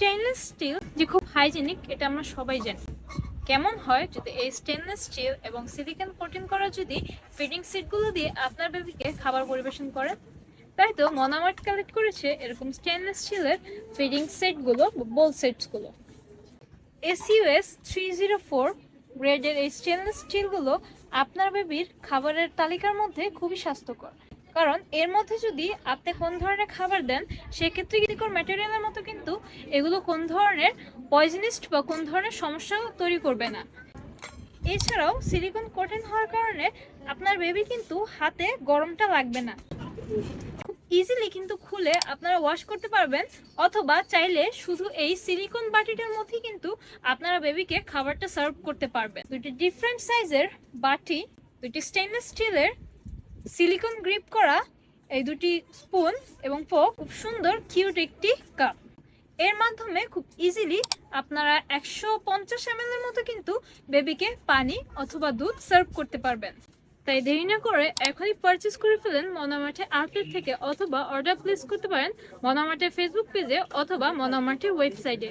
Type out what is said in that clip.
Stainless steel যে খুব hygienic এটা আমরা সবাই জানি। কেমন হয় যদি এই স্টেনলেস স্টিল এবং সিলিকন কোটিং করা যদি ফিডিং সিটগুলো দিয়ে আপনার বেবিকে খাবার পরিবেশন করেন তাই তো মনামার্ট কালেক্ট করেছে এরকম স্টেনলেস স্টিলের ফিডিং সেটগুলো বোল সেটসগুলো এসইউএস থ্রি জিরো ফোর গ্রেডের এই স্টেনলেস স্টিলগুলো আপনার বেবির খাবারের তালিকার মধ্যে খুবই স্বাস্থ্যকর। কারণ এর মধ্যে যদি আপনি কোন ধরনের খাবার দেন, সেক্ষেত্রে ক্ষতিকর ম্যাটেরিয়ালের মতো কিন্তু এগুলো কোন ধরনের পয়জনিস্ট বা কোন ধরনের সমস্যা তৈরি করবে না। এছাড়াও সিলিকন কোটেন হওয়ার কারণে আপনার বেবি কিন্তু হাতে গরমটা লাগবে না। খুব ইজিলি কিন্তু খুলে আপনারা ওয়াশ করতে পারবেন, অথবা চাইলে শুধু এই সিলিকন বাটিটার মধ্যে কিন্তু আপনারা বেবিকে খাবারটা সার্ভ করতে পারবেন। দুটি ডিফারেন্ট সাইজের বাটি দুটি স্টেনলেস স্টিলের সিলিকন গ্রিপ করা এই দুটি স্পুন এবং ফোক খুব সুন্দর, কিউট একটি কাপ। এর মাধ্যমে খুব ইজিলি আপনারা একশো পঞ্চাশ এম এর মতো কিন্তু বেবিকে পানি অথবা দুধ সার্ভ করতে পারবেন। তাই দেরি না করে এখনই পারচেস করে ফেলেন মনামার্টে আউটলেট থেকে অথবা অর্ডার প্লেস করতে পারেন মনামার্টের ফেসবুক পেজে অথবা মনামার্টের ওয়েবসাইটে